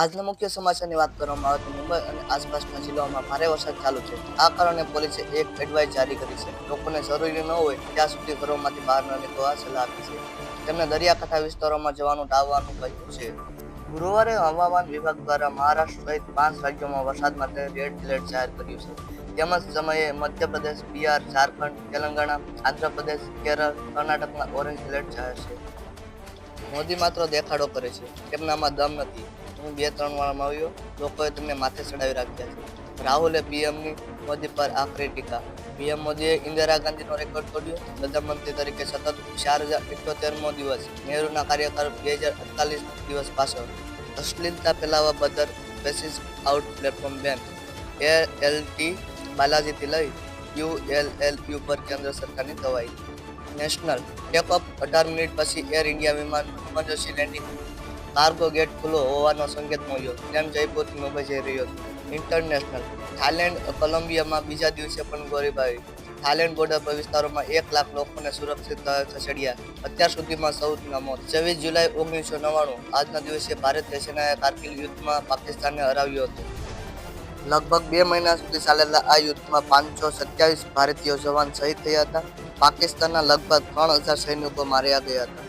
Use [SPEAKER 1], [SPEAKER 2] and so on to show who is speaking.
[SPEAKER 1] આજના મુખ્ય સમાચારની વાત કરવામાં આવે તો મુંબઈ અને આસપાસના જિલ્લાઓમાં ભારે વરસાદ ચાલુ છે. આ કારણે પોલીસે એક એડવાઇસ જારી કરી છે. લોકોને જરૂરી ન હોય ત્યાં સુધી ઘરોમાંથી બહાર ન નીકળવા સલાહ આપી છે. તેમને દરિયાકાંઠા વિસ્તારોમાં જવાનું ટાળવાનું કહ્યું છે. ગુરુવારે હવામાન વિભાગ દ્વારા મહારાષ્ટ્ર સહિત પાંચ રાજ્યોમાં વરસાદ માટે રેડ એલર્ટ જાહેર કર્યું છે. તેમજ સમયે મધ્યપ્રદેશ, બિહાર, ઝારખંડ, તેલંગાણા, આંધ્રપ્રદેશ, કેરળ, કર્ણાટકમાં ઓરેન્જ એલર્ટ જાહેર છે. મોદી માત્ર દેખાડો કરે છે. તેમનામાં દમ નથી. હું બે ત્રણ વાળામાં આવ્યો. લોકોએ તમને માથે ચડાવી રાખ્યા છે. રાહુલે પીએમની મોદી પર આખરી ટીકા. પીએમ મોદીએ ઇન્દિરા ગાંધીનો રેકોર્ડ તોડ્યો. પ્રધાનમંત્રી તરીકે સતત ચાર હજાર ઇઠ્યોતેરમો દિવસ. નહેરુના કાર્યકાળ બે હજાર અડતાલીસ દિવસ પાછળ. અશ્લીલતા ફેલાવવા બદલ બેસિસ આઉટ પ્લેટફોર્મ બેન એ એલ ટી બાલાજીથી લઈ યુ એલ એલ યુ પર કેન્દ્ર સરકારની દવાઈ. નેશનલ ટેક ઓફ અઢાર મિનિટ પછી એર ઇન્ડિયા વિમાન ઇમરજન્સી લેન્ડિંગ કાર્ગો ગેટ ખુલ્લો હોવાનો સંકેત મળ્યો. પ્લેન જયપુરથી મુંબઈ જઈ રહ્યો હતો ઇન્ટરનેશનલ થાઇલેન્ડ કોલંબિયામાં બીજા દિવસે પણ ગોળીબારી. થાઇલેન્ડ બોર્ડર પર વિસ્તારોમાં એક લાખ લોકોને સુરક્ષિત ખસેડ્યા અત્યાર સુધીમાં સૌના મોત છવ્વીસ જુલાઈ ઓગણીસો નવ્વાણું. આજના દિવસે ભારત સેનાએ કારગિલ યુદ્ધમાં પાકિસ્તાનને હરાવ્યો હતો. લગભગ બે મહિના સુધી ચાલેલા આ યુદ્ધમાં પાંચસો સત્યાવીસ ભારતીય જવાન શહીદ થયા હતા. પાકિસ્તાનના લગભગ ત્રણ હજાર સૈનિકો માર્યા ગયા હતા.